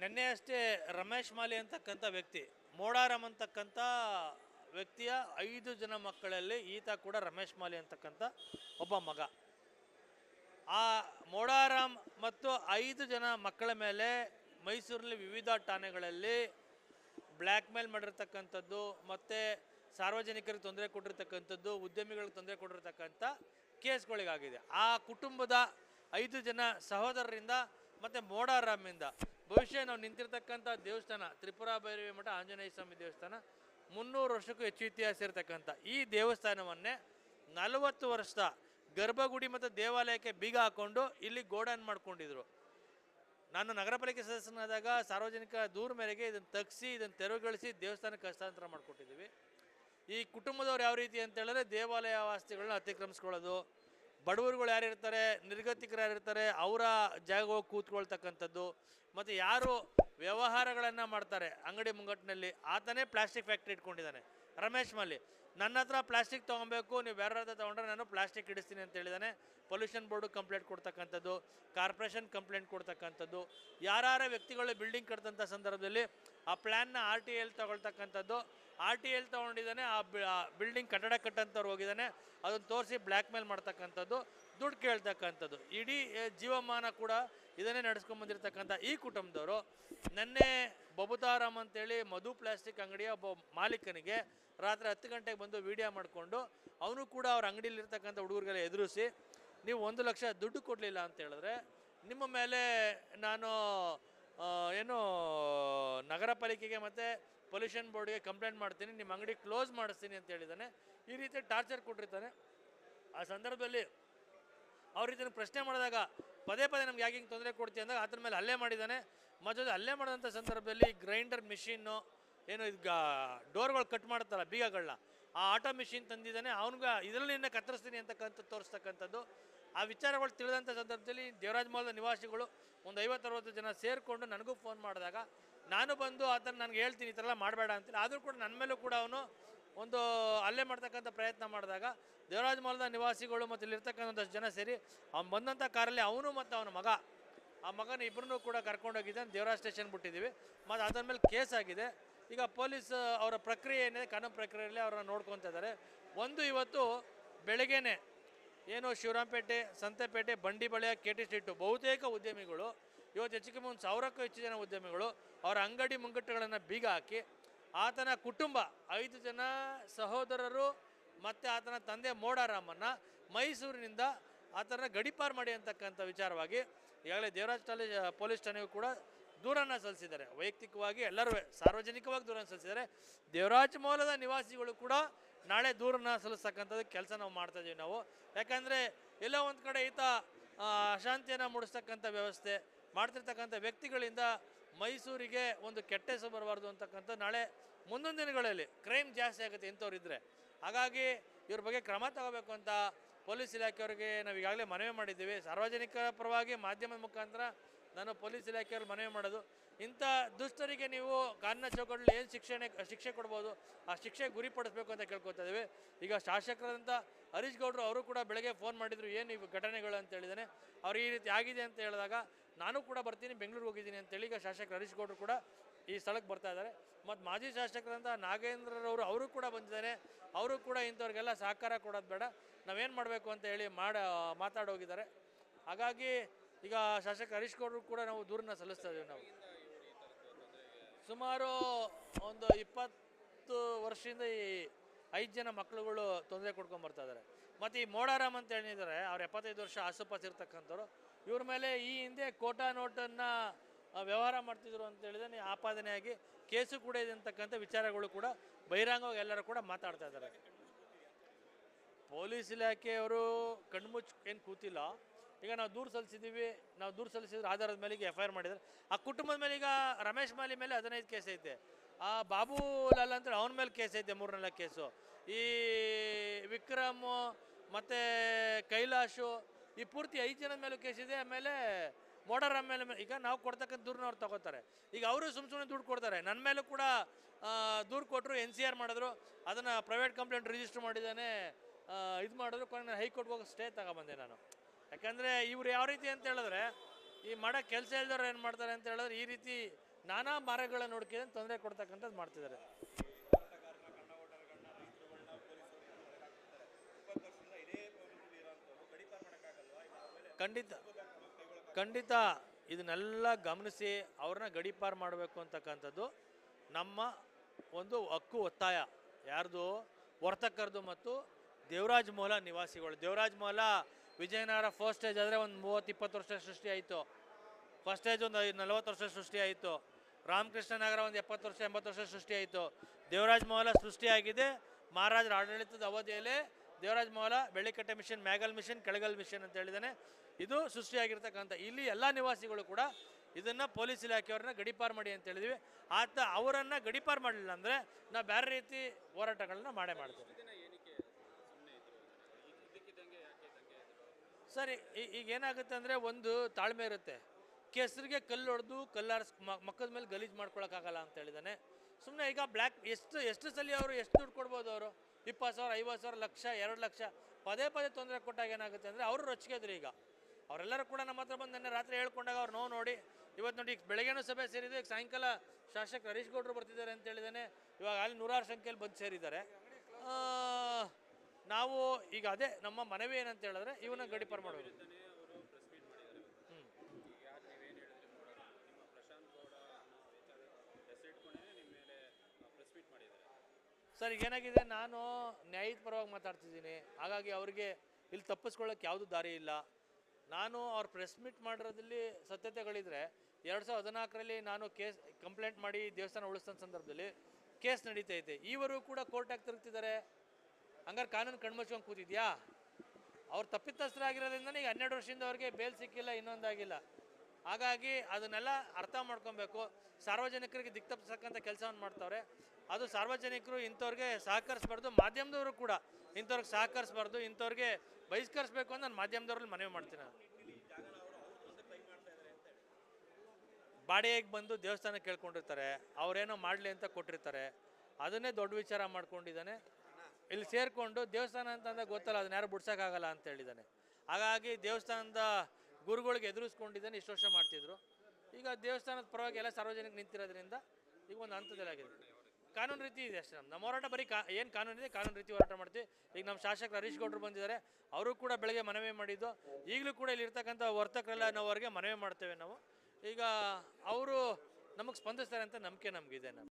ನಿನ್ನೆ ಅಷ್ಟೇ ರಮೇಶ್ ಮಾಲಿ ಅಂತಕ್ಕಂಥ ವ್ಯಕ್ತಿ ಮೋಡಾರಾಮ್ ಅಂತಕ್ಕಂಥ ವ್ಯಕ್ತಿಯ ಐದು ಜನ ಮಕ್ಕಳಲ್ಲಿ ಈತ ಕೂಡ ರಮೇಶ್ ಮಾಲಿ ಅಂತಕ್ಕಂಥ ಒಬ್ಬ ಮಗ. ಆ ಮೋಡಾರಾಮ್ ಮತ್ತು ಐದು ಜನ ಮಕ್ಕಳ ಮೇಲೆ ಮೈಸೂರಿನಲ್ಲಿ ವಿವಿಧ ಠಾಣೆಗಳಲ್ಲಿ ಬ್ಲ್ಯಾಕ್ ಮೇಲ್ ಮಾಡಿರ್ತಕ್ಕಂಥದ್ದು ಮತ್ತು ಸಾರ್ವಜನಿಕರಿಗೆ ತೊಂದರೆ ಕೊಟ್ಟಿರ್ತಕ್ಕಂಥದ್ದು, ಉದ್ಯಮಿಗಳಿಗೆ ತೊಂದರೆ ಕೊಟ್ಟಿರ್ತಕ್ಕಂಥ ಕೇಸ್ಗಳಿಗಾಗಿದೆ. ಆ ಕುಟುಂಬದ ಐದು ಜನ ಸಹೋದರರಿಂದ ಮತ್ತು ಮೋಡಾರಾಮಿಂದ ಬಹುಶಃ ನಾವು ನಿಂತಿರ್ತಕ್ಕಂಥ ದೇವಸ್ಥಾನ, ತ್ರಿಪುರ ಭೈರವಿ ಮಠ, ಆಂಜನೇಯ ಸ್ವಾಮಿ ದೇವಸ್ಥಾನ ಮುನ್ನೂರು ವರ್ಷಕ್ಕೂ ಹೆಚ್ಚು ಇತಿಹಾಸ ಇರತಕ್ಕಂಥ ಈ ದೇವಸ್ಥಾನವನ್ನೇ ನಲವತ್ತು ವರ್ಷದ ಗರ್ಭಗುಡಿ ಮತ್ತು ದೇವಾಲಯಕ್ಕೆ ಬೀಗ ಹಾಕೊಂಡು ಇಲ್ಲಿ ಗೋಡನ್ ಮಾಡ್ಕೊಂಡಿದ್ರು. ನಾನು ನಗರ ಪಾಲಿಕೆ ಸದಸ್ಯನಾದಾಗ ಸಾರ್ವಜನಿಕ ದೂರ ಮೇರೆಗೆ ಇದನ್ನು ತಗ್ಸಿ, ಇದನ್ನು ತೆರವುಗೊಳಿಸಿ ದೇವಸ್ಥಾನಕ್ಕೆ ಹಸ್ತಾಂತರ ಮಾಡಿಕೊಟ್ಟಿದ್ದೀವಿ. ಈ ಕುಟುಂಬದವ್ರು ಯಾವ ರೀತಿ ಅಂತ ಹೇಳಿದ್ರೆ ದೇವಾಲಯ ವಾಸ್ತಿಗಳನ್ನ ಅತಿಕ್ರಮಿಸ್ಕೊಳ್ಳೋದು, ಬಡವರುಗಳು ಯಾರಿರ್ತಾರೆ ನಿರ್ಗತಿಕರು ಯಾರಿರ್ತಾರೆ ಅವರ ಹೋಗಿ ಕೂತ್ಕೊಳ್ತಕ್ಕಂಥದ್ದು ಮತ್ತು ಯಾರು ವ್ಯವಹಾರಗಳನ್ನು ಮಾಡ್ತಾರೆ ಅಂಗಡಿ ಮುಂಗಟ್ಟಿನಲ್ಲಿ ಆತನೇ ಪ್ಲಾಸ್ಟಿಕ್ ಫ್ಯಾಕ್ಟ್ರಿ ಇಟ್ಕೊಂಡಿದ್ದಾನೆ. ರಮೇಶ್ ಮಲ್ಲಿ, ನನ್ನ ಹತ್ರ ಪ್ಲಾಸ್ಟಿಕ್ ತೊಗೊಬೇಕು, ನೀವು ಬೇರೆ ಹತ್ರ ತೊಗೊಂಡ್ರೆ ನಾನು ಪ್ಲಾಸ್ಟಿಕ್ ಇಡಿಸ್ತೀನಿ ಅಂತ ಹೇಳಿದಾನೆ. ಪೊಲ್ಯೂಷನ್ ಬೋರ್ಡು ಕಂಪ್ಲೇಂಟ್ ಕೊಡ್ತಕ್ಕಂಥದ್ದು, ಕಾರ್ಪೊರೇಷನ್ ಕಂಪ್ಲೇಂಟ್ ಕೊಡ್ತಕ್ಕಂಥದ್ದು, ಯಾರ್ಯಾರ ವ್ಯಕ್ತಿಗಳು ಬಿಲ್ಡಿಂಗ್ ಕಟ್ಟಿದಂಥ ಸಂದರ್ಭದಲ್ಲಿ ಆ ಪ್ಲ್ಯಾನ್ನ ಆರ್ ಟಿ ಎಲ್ ತಗೊಳ್ತಕ್ಕಂಥದ್ದು, ಆರ್ ಟಿ ಎಲ್ ತೊಗೊಂಡಿದ್ದಾನೆ ಆ ಬಿಲ್ಡಿಂಗ್ ಕಟ್ಟಡ ಕಟ್ಟಂಥವ್ರು ಹೋಗಿದ್ದಾನೆ, ಅದನ್ನು ತೋರಿಸಿ ಬ್ಲ್ಯಾಕ್ ಮೇಲ್ ಮಾಡ್ತಕ್ಕಂಥದ್ದು. ದುಡ್ಡು ಕೇಳ್ತಕ್ಕಂಥದ್ದು. ಇಡೀ ಜೀವಮಾನ ಕೂಡ ಇದನ್ನೇ ನಡೆಸ್ಕೊಂಬಂದಿರ್ತಕ್ಕಂಥ ಈ ಕುಟುಂಬದವರು, ನೆನ್ನೆ ಬಬುತಾರಾಮ್ ಅಂತೇಳಿ ಮಧು ಪ್ಲಾಸ್ಟಿಕ್ ಅಂಗಡಿಯ ಒಬ್ಬ ಮಾಲೀಕನಿಗೆ ರಾತ್ರಿ ಹತ್ತು ಗಂಟೆಗೆ ಬಂದು ವಿಡಿಯೋ ಮಾಡಿಕೊಂಡು ಅವನು ಕೂಡ ಅವ್ರ ಅಂಗಡಿಯಲ್ಲಿರ್ತಕ್ಕಂಥ ಹುಡುಗರಿಗೆಲ್ಲ ಎದುರಿಸಿ, ನೀವು ಒಂದು ಲಕ್ಷ ದುಡ್ಡು ಕೊಡಲಿಲ್ಲ ಅಂತ ಹೇಳಿದ್ರೆ ನಿಮ್ಮ ಮೇಲೆ ನಾನು ಏನು, ನಗರ ಪಾಲಿಕೆಗೆ ಮತ್ತು ಪೊಲ್ಯೂಷನ್ ಬೋರ್ಡ್ಗೆ ಕಂಪ್ಲೇಂಟ್ ಮಾಡ್ತೀನಿ, ನಿಮ್ಮ ಅಂಗಡಿ ಕ್ಲೋಸ್ ಮಾಡಿಸ್ತೀನಿ ಅಂತ ಹೇಳಿದ್ದಾನೆ. ಈ ರೀತಿ ಟಾರ್ಚರ್ ಕೊಟ್ಟಿರ್ತಾನೆ. ಆ ಸಂದರ್ಭದಲ್ಲಿ ಅವ್ರು ಇದನ್ನು ಪ್ರಶ್ನೆ ಮಾಡಿದಾಗ ಪದೇ ಪದೇ ನಮ್ಗೆ ಯಾಕೆ ಹಿಂಗೆ ತೊಂದರೆ ಕೊಡ್ತೀವಿ ಅಂದಾಗ ಅದ್ರ ಮೇಲೆ ಹಲ್ಲೆ ಮಾಡಿದ್ದಾನೆ. ಮತ್ತು ಹಲ್ಲೆ ಮಾಡಿದಂಥ ಸಂದರ್ಭದಲ್ಲಿ ಗ್ರೈಂಡರ್ ಮಿಷಿನ್ನು ಏನು ಇದು ಡೋರ್ಗಳು ಕಟ್ ಮಾಡ್ತಾರಲ್ಲ ಬೀಗಗಳನ್ನ, ಆ ಆಟೋ ಮಿಷಿನ್ ತಂದಿದ್ದಾನೆ. ಅವ್ನಿಗೆ ಇದರಲ್ಲಿ ನಿನ್ನೆ ಕತ್ತರಿಸ್ತೀನಿ ಅಂತಕ್ಕಂಥ ತೋರಿಸ್ತಕ್ಕಂಥದ್ದು. ಆ ವಿಚಾರಗಳು ತಿಳಿದಂಥ ಸಂದರ್ಭದಲ್ಲಿ ದೇವರಾಜ್ ಮಹಲ್ದ ನಿವಾಸಿಗಳು ಒಂದು ಐವತ್ತರವತ್ತು ಜನ ಸೇರಿಕೊಂಡು ನನಗೂ ಫೋನ್ ಮಾಡಿದಾಗ, ನಾನು ಬಂದು ಆತನ ನನಗೆ ಹೇಳ್ತೀನಿ ಈ ಥರ ಎಲ್ಲ ಮಾಡಬೇಡ ಅಂತೇಳಿ ಆದರೂ ಕೂಡ ನನ್ನ ಮೇಲೂ ಕೂಡ ಅವನು ಒಂದು ಅಲ್ಲೇ ಮಾಡ್ತಕ್ಕಂಥ ಪ್ರಯತ್ನ ಮಾಡಿದಾಗ ದೇವರಾಜ್ ಮಹಲ್ದ ನಿವಾಸಿಗಳು ಮತ್ತು ಇಲ್ಲಿರ್ತಕ್ಕಂಥ ಒಂದಷ್ಟು ಜನ ಸೇರಿ ಅವ್ನು ಬಂದಂಥ ಕಾರಲ್ಲಿ ಅವನು ಮತ್ತು ಅವನ ಮಗ. ಆ ಮಗನ ಇಬ್ಬರನ್ನೂ ಕೂಡ ಕರ್ಕೊಂಡೋಗಿದ್ದಾನೆ, ದೇವರಾಜ್ ಸ್ಟೇಷನ್ ಬಿಟ್ಟಿದ್ದೀವಿ. ಮತ್ತು ಅದರ ಮೇಲೆ ಕೇಸ್ ಆಗಿದೆ. ಈಗ ಪೊಲೀಸ್ ಅವರ ಪ್ರಕ್ರಿಯೆ ಏನಿದೆ ಕಾನೂನು ಪ್ರಕ್ರಿಯೆಯಲ್ಲಿ ಅವರನ್ನ ನೋಡ್ಕೊತಾ ಇದ್ದಾರೆ. ಒಂದು ಇವತ್ತು ಬೆಳಗ್ಗೆನೆ ಏನು ಶಿವರಾಂಪೇಟೆ, ಸಂತೆಪೇಟೆ ಬಂಡಿಬಳೆಯ ಕೆ ಟಿ ಸ್ಟ್ರೀಟು, ಬಹುತೇಕ ಉದ್ಯಮಿಗಳು, ಇವತ್ತು ಹೆಚ್ಚು ಕಮ್ಮಿ ಒಂದು ಸಾವಿರಕ್ಕೂ ಹೆಚ್ಚು ಜನ ಉದ್ಯಮಿಗಳು ಅವರ ಅಂಗಡಿ ಮುಂಗಟ್ಟುಗಳನ್ನು ಬೀಗ ಹಾಕಿ ಆತನ ಕುಟುಂಬ, ಐದು ಜನ ಸಹೋದರರು ಮತ್ತು ಆತನ ತಂದೆ ಮೋಡಾರಾಮನ್ನ ಮೈಸೂರಿನಿಂದ ಆತನ ಗಡಿಪಾರು ಮಾಡಿ ಅಂತಕ್ಕಂಥ ವಿಚಾರವಾಗಿ ಈಗಾಗಲೇ ದೇವರಾಜ್ ಠಾಣೆ ಪೊಲೀಸ್ ಠಾಣೆಗೂ ಕೂಡ ದೂರನ್ನು ಸಲ್ಲಿಸಿದ್ದಾರೆ. ವೈಯಕ್ತಿಕವಾಗಿ ಎಲ್ಲರೂ ಸಾರ್ವಜನಿಕವಾಗಿ ದೂರನ್ನು ಸಲ್ಲಿಸಿದ್ದಾರೆ. ದೇವರಾಜ್ ಮೌಲದ ನಿವಾಸಿಗಳು ಕೂಡ ನಾಳೆ ದೂರನ್ನು ಸಲ್ಲಿಸ್ತಕ್ಕಂಥದ್ದು ಕೆಲಸ ನಾವು ಮಾಡ್ತಾ ಇದೀವಿ ನಾವು. ಯಾಕಂದರೆ ಎಲ್ಲ ಒಂದು ಕಡೆ ಈತ ಅಶಾಂತಿಯನ್ನು ಮೂಡಿಸ್ತಕ್ಕಂಥ ವ್ಯವಸ್ಥೆ ಮಾಡ್ತಿರ್ತಕ್ಕಂಥ ವ್ಯಕ್ತಿಗಳಿಂದ ಮೈಸೂರಿಗೆ ಒಂದು ಕೆಟ್ಟ ಹೆಸರು ಬರಬಾರ್ದು ಅಂತಕ್ಕಂಥ ನಾಳೆ ಮುಂದಿನ ದಿನಗಳಲ್ಲಿ ಕ್ರೈಮ್ ಜಾಸ್ತಿ ಆಗುತ್ತೆ ಇಂಥವ್ರು ಇದ್ದರೆ ಹಾಗಾಗಿ ಇವ್ರ ಬಗ್ಗೆ ಕ್ರಮ ತಗೋಬೇಕು ಅಂತ ಪೊಲೀಸ್ ಇಲಾಖೆಯವರಿಗೆ ನಾವು ಈಗಾಗಲೇ ಮನವಿ ಮಾಡಿದ್ದೀವಿ. ಸಾರ್ವಜನಿಕರ ಪರವಾಗಿ ಮಾಧ್ಯಮದ ಮುಖಾಂತರ ನಾನು ಪೊಲೀಸ್ ಇಲಾಖೆಯವ್ರು ಮನವಿ ಮಾಡೋದು. ಇಂಥ ದುಷ್ಟರಿಗೆ ನೀವು ಕಾನೂನ ಚೌಕಟ್ಟಲ್ಲಿ ಏನು ಶಿಕ್ಷಣ, ಶಿಕ್ಷೆ ಕೊಡ್ಬೋದು, ಆ ಶಿಕ್ಷೆ ಗುರಿಪಡಿಸ್ಬೇಕು ಅಂತ ಕೇಳ್ಕೊತಾ ಇದ್ದೀವಿ. ಈಗ ಶಾಸಕರಾದಂಥ ಹರೀಶ್ ಗೌಡ್ರು ಅವರು ಕೂಡ ಬೆಳಗ್ಗೆ ಫೋನ್ ಮಾಡಿದರು, ಏನು ಈ ಘಟನೆಗಳು? ಅಂತ ಹೇಳಿದಾನೆ. ಅವ್ರು ಈ ರೀತಿ ಆಗಿದೆ ಅಂತ ಹೇಳಿದಾಗ, ನಾನು ಕೂಡ ಬರ್ತೀನಿ, ಬೆಂಗಳೂರಿಗೆ ಹೋಗಿದ್ದೀನಿ ಅಂತೇಳಿ ಈಗ ಶಾಸಕ ಹರೀಶ್ ಗೌಡ್ರು ಕೂಡ ಈ ಸ್ಥಳಕ್ಕೆ ಬರ್ತಾ ಇದ್ದಾರೆ. ಮತ್ತು ಮಾಜಿ ಶಾಸಕರಂತ ನಾಗೇಂದ್ರರವರು ಅವರು ಕೂಡ ಬಂದಿದ್ದಾರೆ. ಅವರು ಕೂಡ ಇಂಥವ್ರಿಗೆಲ್ಲ ಸಹಕಾರ ಕೊಡೋದು ಬೇಡ. ನಾವೇನು ಮಾಡಬೇಕು ಅಂತ ಹೇಳಿ ಮಾಡ ಮಾತಾಡೋಗಿದ್ದಾರೆ ಹಾಗಾಗಿ ಈಗ ಶಾಸಕ ಹರೀಶ್ ಗೌಡರು ಕೂಡ ನಾವು ದೂರನ್ನ ಸಲ್ಲಿಸ್ತಾ ಇದ್ದೀವಿ ನಾವು. ಸುಮಾರು ಒಂದು ಇಪ್ಪತ್ತು ವರ್ಷದಿಂದ ಈ ಐದು ಜನ ಮಕ್ಕಳುಗಳು ತೊಂದರೆ ಕೊಡ್ಕೊಂಡು ಬರ್ತಾ ಇದ್ದಾರೆ. ಮತ್ತು ಈ ಮೋಡಾರಾಮ್ ಅಂತ ಹೇಳಿದ್ದಾರೆ ಅವ್ರು ಎಪ್ಪತ್ತೈದು ವರ್ಷ ಆಸುಪಾಸು ಇರ್ತಕ್ಕಂಥವ್ರು. ಇವ್ರ ಮೇಲೆ ಈ ಹಿಂದೆ ಕೋಟಾ ನೋಟನ್ನು ವ್ಯವಹಾರ ಮಾಡ್ತಿದ್ರು ಅಂತ ಹೇಳಿದ್ರೆ ಆಪಾದನೆಯಾಗಿ ಕೇಸು ಕೂಡ ಇದೆ ಅಂತಕ್ಕಂಥ ವಿಚಾರಗಳು ಕೂಡ ಬಹಿರಂಗವಾಗಿ ಎಲ್ಲರೂ ಕೂಡ ಮಾತಾಡ್ತಾ ಇದ್ದಾರೆ. ಪೊಲೀಸ್ ಇಲಾಖೆಯವರು ಕಣ್ಮುಚ್ಚು ಏನು ಕೂತಿಲ್ಲ. ಈಗ ನಾವು ದೂರು ಸಲ್ಲಿಸಿದ್ದೀವಿ ನಾವು ದೂರು ಸಲ್ಲಿಸಿದ್ರೆ ಆಧಾರದ ಮೇಲೆ ಈಗ ಎಫ್ ಐ ಆರ್ ಮಾಡಿದ್ದಾರೆ. ಆ ಕುಟುಂಬದ ಮೇಲೆ ಈಗ ರಮೇಶ್ ಮಾಲಿ ಮೇಲೆ ಹದಿನೈದು ಕೇಸ್ ಐತೆ. ಆ ಬಾಬು ಲಾಲ್ ಅಂತೇಳಿ ಅವನ ಮೇಲೆ ಕೇಸ್ ಐತೆ ಮೂರನೇ ಕೇಸು. ಈ ವಿಕ್ರಮ್ ಮತ್ತು ಕೈಲಾಶು ಈ ಪೂರ್ತಿ ಐದು ಜನದ ಮೇಲೂ ಕೇಸ್ ಇದೆ, ಆಮೇಲೆ ಮೋಡರ್ ಮೇಲೆ ಈಗ ನಾವು ಕೊಡ್ತಕ್ಕಂಥ ದೂರನ್ನ ಅವ್ರು ತಗೋತಾರೆ. ಈಗ ಅವರು ಸುಮ್ಮ ಸುಮ್ಮನೆ ದುಡ್ಡು ಕೊಡ್ತಾರೆ. ನನ್ನ ಮೇಲೂ ಕೂಡ ದೂರು ಕೊಟ್ಟರು ಎನ್ ಸಿ ಆರ್ ಮಾಡಿದ್ರು. ಅದನ್ನು ಪ್ರೈವೇಟ್ ಕಂಪ್ಲೇಂಟ್ ರಿಜಿಸ್ಟರ್ ಮಾಡಿದ್ದಾನೆ ಇದು ಮಾಡಿದ್ರು. ಕೊನೆ ಹೈಕೋರ್ಟ್ಗೆ ಹೋಗಿ ಸ್ಟೇ ತಗೊಬಂದೆ ನಾನು. ಯಾಕಂದರೆ ಇವ್ರು ಯಾವ ರೀತಿ ಅಂತ ಹೇಳಿದ್ರೆ, ಈ ಮಾಡೋ ಕೆಲಸ ಇಲ್ದವ್ರು ಏನು ಮಾಡ್ತಾರೆ ಅಂತ ಹೇಳಿದ್ರೆ, ಈ ರೀತಿ ನಾನಾ ಮರಗಳ ನೋಡ್ಕೊಂಡು ತೊಂದರೆ ಕೊಡ್ತಕ್ಕಂಥದ್ದು ಮಾಡ್ತಿದ್ದಾರೆ. ಖಂಡಿತ. ಖಂಡಿತ ಇದನ್ನೆಲ್ಲ ಗಮನಿಸಿ ಅವ್ರನ್ನ ಗಡೀಪಾರು ಮಾಡಬೇಕು ಅಂತಕ್ಕಂಥದ್ದು ನಮ್ಮ ಒಂದು ಹಕ್ಕು, ಒತ್ತಾಯ. ಯಾರ್ದು? ವರ್ತಕರದು ಮತ್ತು ದೇವರಾಜ್ ಮೋಹಲ ನಿವಾಸಿಗಳು. ದೇವರಾಜ್ ಮೋಹಲ ವಿಜಯನಗರ ಫಸ್ಟ್ ಸ್ಟೇಜ್ ಆದರೆ ಒಂದು ಮೂವತ್ತು ಇಪ್ಪತ್ತು ವರ್ಷ ಸೃಷ್ಟಿ ಆಯಿತು. ಫಸ್ಟ್ ಸ್ಟೇಜ್ ಒಂದು ನಲವತ್ತು ವರ್ಷ ಸೃಷ್ಟಿ ಆಯಿತು. ರಾಮಕೃಷ್ಣ ನಗರ ಒಂದು ಎಪ್ಪತ್ತು ವರ್ಷ, ಎಂಬತ್ತು ವರ್ಷ ಸೃಷ್ಟಿ ಆಯಿತು. ದೇವರಾಜ್ ಮೌಲ ಸೃಷ್ಟಿಯಾಗಿದೆ ಮಹಾರಾಜರ ಆಡಳಿತದ ಅವಧಿಯಲ್ಲೇ ದೇವರಾಜ್ ಮೋಹಲ ಬೆಳ್ಳಿಕಟ್ಟೆ ಮಿಷನ್ ಮ್ಯಾಗಲ್ ಮಿಷನ್ ಕೆಳಗಲ್ ಮಿಷನ್ ಅಂತ ಹೇಳಿದಾನೆ ಇದು ಸೃಷ್ಟಿಯಾಗಿರ್ತಕ್ಕಂಥ ಇಲ್ಲಿ ಎಲ್ಲ ನಿವಾಸಿಗಳು ಕೂಡ ಇದನ್ನು ಪೊಲೀಸ್ ಇಲಾಖೆಯವ್ರನ್ನ ಗಡಿಪಾರು ಮಾಡಿ ಅಂತ ಹೇಳಿದ್ವಿ. ಆತ ಅವರನ್ನು ಗಡಿಪಾರು ಮಾಡಲಿಲ್ಲ ಅಂದರೆ ನಾವು ಬೇರೆ ರೀತಿ ಹೋರಾಟಗಳನ್ನ ಮಾಡೇ ಮಾಡ್ತೀವಿ. ಸರಿ ಈಗ ಏನಾಗುತ್ತೆ ಅಂದರೆ ಒಂದು ತಾಳ್ಮೆ ಇರುತ್ತೆ. ಕೆಸರಿಗೆ ಕಲ್ಲು ಹೊಡೆದು ಕಲ್ಲಾರ್ಸ್ ಮಕ್ಕದ ಮೇಲೆ ಗಲೀಜು ಮಾಡ್ಕೊಳಕ್ಕಾಗಲ್ಲ ಅಂತ ಹೇಳಿದಾನೆ. ಸುಮ್ಮನೆ ಈಗ ಬ್ಲ್ಯಾಕ್ ಎಷ್ಟು ಎಷ್ಟು ಸಲ ಅವರು ಎಷ್ಟು ದುಡ್ಡು ಕೊಡ್ಬೋದು ಅವರು? ಇಪ್ಪತ್ತು ಸಾವಿರ ಐವತ್ತು ಸಾವಿರ ಲಕ್ಷ ಎರಡು ಲಕ್ಷ. ಪದೇ ಪದೇ ತೊಂದರೆ ಕೊಟ್ಟಾಗ ಏನಾಗುತ್ತೆ ಅಂದರೆ ಅವರು ರೊಚ್ಚಿಗೆದ್ರು ಈಗ. ಅವರೆಲ್ಲರೂ ಕೂಡ ನಮ್ಮ ಹತ್ರ ಬಂದು ನಿನ್ನೆ ರಾತ್ರಿ ಹೇಳ್ಕೊಂಡಾಗ ಅವ್ರು ನೋವು ನೋಡಿ, ಇವತ್ತು ನೋಡಿ ಈಗ ಬೆಳಗ್ಗೆನೂ ಸಭೆ ಸೇರಿದ್ದು, ಈಗ ಸಾಯಂಕಾಲ ಶಾಸಕ ಹರೀಶ್ ಗೌಡರು ಬರ್ತಿದ್ದಾರೆ ಅಂತ ಹೇಳಿದಾನೆ ಇವಾಗ ಅಲ್ಲಿ ನೂರಾರು ಸಂಖ್ಯೆಯಲ್ಲಿ ಬಂದು ಸೇರಿದ್ದಾರೆ. ನಾವು ಈಗ ಅದೇ ನಮ್ಮ ಮನವಿ ಏನಂತ ಹೇಳಿದ್ರೆ ಇವನ್ನ ಗಡಿಪಾರು ಮಾಡೋದು. ಸರ್, ಈಗ ಏನಾಗಿದೆ, ನಾನು ನ್ಯಾಯದ ಪರವಾಗಿ ಮಾತಾಡ್ತಿದ್ದೀನಿ. ಹಾಗಾಗಿ ಅವ್ರಿಗೆ ಇಲ್ಲಿ ತಪ್ಪಿಸ್ಕೊಳ್ಳೋಕೆ ಯಾವುದು ದಾರಿ ಇಲ್ಲ. ನಾನು ಅವ್ರು ಪ್ರೆಸ್ ಮೀಟ್ ಮಾಡಿರೋದ್ರಲ್ಲಿ ಸತ್ಯತೆಗಳಿದ್ರೆ ಎರಡು ಸಾವಿರದ ಹದಿನಾಲ್ಕರಲ್ಲಿ ನಾನು ಕೇಸ್ ಕಂಪ್ಲೇಂಟ್ ಮಾಡಿ ದೇವಸ್ಥಾನ ಉಳಿಸಿದ ಸಂದರ್ಭದಲ್ಲಿ ಕೇಸ್ ನಡೀತೈತೆ ಈವರು ಕೂಡ ಕೋರ್ಟಾಗಿ ತಿರುಗ್ತಿದ್ದಾರೆ? ಹಂಗಾರೆ ಕಾನೂನು ಕಣ್ಮಚ್ಕೊಂಡು ಕೂತಿದ್ಯಾ? ಅವ್ರು ತಪ್ಪಿತಸ್ಥರಾಗಿರೋದ್ರಿಂದ ಈಗ ಹನ್ನೆರಡು ವರ್ಷದಿಂದ ಅವ್ರಿಗೆ ಬೇಲ್ ಸಿಕ್ಕಿಲ್ಲ, ಇನ್ನೊಂದಾಗಿಲ್ಲ. ಹಾಗಾಗಿ ಅದನ್ನೆಲ್ಲ ಅರ್ಥ ಮಾಡ್ಕೊಬೇಕು. ಸಾರ್ವಜನಿಕರಿಗೆ ದಿಕ್ ತಪ್ಪಿಸಕ್ಕಂಥ ಕೆಲಸವನ್ನು ಮಾಡ್ತಾವ್ರೆ. ಅದು ಸಾರ್ವಜನಿಕರು ಇಂಥವ್ರಿಗೆ ಸಹಕರಿಸ್ಬಾರ್ದು, ಮಾಧ್ಯಮದವರು ಕೂಡ ಇಂಥವ್ರಿಗೆ ಸಹಕರಿಸ್ಬಾರ್ದು, ಇಂಥವ್ರಿಗೆ ಬಹಿಷ್ಕರಿಸ್ಬೇಕು ಅಂತ ನಾನು ಮಾಧ್ಯಮದವ್ರಲ್ಲಿ ಮನವಿ ಮಾಡ್ತೀನಿ. ಬಾಡಿಗೆಗೆ ಬಂದು ದೇವಸ್ಥಾನ ಕೇಳ್ಕೊಂಡಿರ್ತಾರೆ, ಅವರೇನೋ ಮಾಡಲಿ ಅಂತ ಕೊಟ್ಟಿರ್ತಾರೆ, ಅದನ್ನೇ ದೊಡ್ಡ ವಿಚಾರ ಮಾಡ್ಕೊಂಡಿದ್ದಾನೆ. ಇಲ್ಲಿ ಸೇರಿಕೊಂಡು ದೇವಸ್ಥಾನ ಅಂತಂದ ಗೊತ್ತಲ್ಲ, ಅದನ್ನ ಯಾರು ಬಿಡ್ಸೋಕ್ಕಾಗಲ್ಲ ಅಂತ ಹೇಳಿದ್ದಾನೆ. ಹಾಗಾಗಿ ದೇವಸ್ಥಾನದ ಗುರುಗಳಿಗೆ ಎದುರಿಸ್ಕೊಂಡಿದ್ದಾನೆ, ಇಷ್ಟು ವರ್ಷ ಮಾಡ್ತಿದ್ರು. ಈಗ ದೇವಸ್ಥಾನದ ಪರವಾಗಿ ಎಲ್ಲ ಸಾರ್ವಜನಿಕ ನಿಂತಿರೋದ್ರಿಂದ ಈಗ ಒಂದು ಹಂತದಲ್ಲಿ ಆಗಿದೆ ಕಾನೂನು ರೀತಿ ಇದೆ ಅಷ್ಟೇ ನಮ್ಮ ಹೋರಾಟ ಬರೀ ಕಾ, ಏನು ಕಾನೂನು ಇದೆ, ಕಾನೂನು ರೀತಿ ಹೋರಾಟ ಮಾಡ್ತೀವಿ. ಈಗ ನಮ್ಮ ಶಾಸಕರು ಹರೀಶ್ ಗೌಡರು ಬಂದಿದ್ದಾರೆ, ಅವರು ಕೂಡ ಬೆಳಗ್ಗೆ ಮನವಿ ಮಾಡಿದ್ದು. ಈಗಲೂ ಕೂಡ ಇಲ್ಲಿರ್ತಕ್ಕಂಥ ವರ್ತಕರೆಲ್ಲ ನಾವು ಅವ್ರಿಗೆ ಮನವಿ ಮಾಡ್ತೇವೆ ನಾವು. ಈಗ ಅವರು ನಮಗೆ ಸ್ಪಂದಿಸ್ತಾರೆ ಅಂತ ನಂಬಿಕೆ ನಮಗಿದೆ. ನಮ್ಗೆ